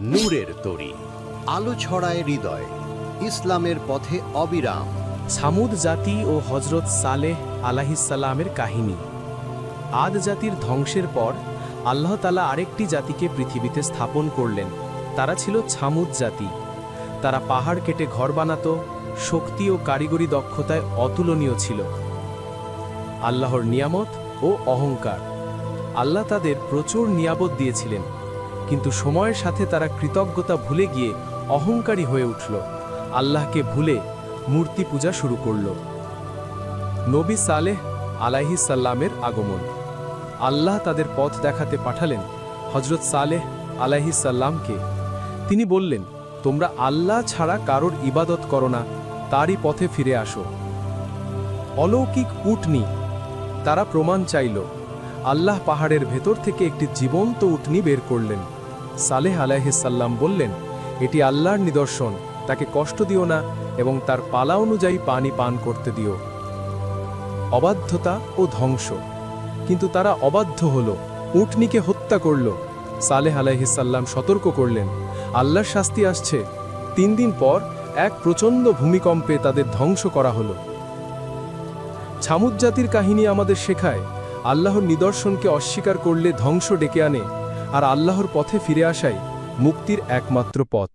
নূরের তরি, আলো ছড়ায় হৃদয়, ইসলামের পথে অবিরাম। ছামুদ জাতি ও হজরত সালেহ আলাহিসাল্লামের কাহিনী। আদ জাতির ধ্বংসের পর আল্লাহ তালা আরেকটি জাতিকে পৃথিবীতে স্থাপন করলেন। তারা ছিল ছামুদ জাতি। তারা পাহাড় কেটে ঘর বানাত, শক্তি ও কারিগরি দক্ষতায় অতুলনীয় ছিল। আল্লাহর নিয়ামত ও অহংকার। আল্লাহ তাদের প্রচুর নিয়াবত দিয়েছিলেন। কিন্তু সময়ের সাথে তারা কৃতজ্ঞতা ভুলে গিয়ে অহংকারী হয়ে উঠল। আল্লাহকে ভুলে মূর্তি পূজা শুরু করল। নবী সালেহ আলাইহি সাল্লামের আগমন। আল্লাহ তাদের পথ দেখাতে পাঠালেন হজরত সালেহ আলাইহি সাল্লামকে। তিনি বললেন, তোমরা আল্লাহ ছাড়া কারোর ইবাদত করো না, তারই পথে ফিরে আসো। অলৌকিক উটনি তারা প্রমাণ চাইল। আল্লাহ পাহাড়ের ভেতর থেকে একটি জীবন্ত উটনি বের করলেন। সালেহ আলাইহিসাল্লাম বললেন, এটি আল্লাহর নিদর্শন, তাকে কষ্ট দিও না এবং তার পালা অনুযায়ী পানি পান করতে দিও। অবাধ্যতা ও ধ্বংস। কিন্তু তারা অবাধ্য হল, উটনিকে হত্যা করল। সালেহ আলাইহিসাল্লাম সতর্ক করলেন, আল্লাহর শাস্তি আসছে। তিন দিন পর এক প্রচণ্ড ভূমিকম্পে তাদের ধ্বংস করা হল। ছামুদ জাতির কাহিনী আমাদের শেখায়, আল্লাহর নিদর্শনকে অস্বীকার করলে ধ্বংস ডেকে আনে। আর আল্লাহর পথে ফিরে আসাই মুক্তির একমাত্র পথ।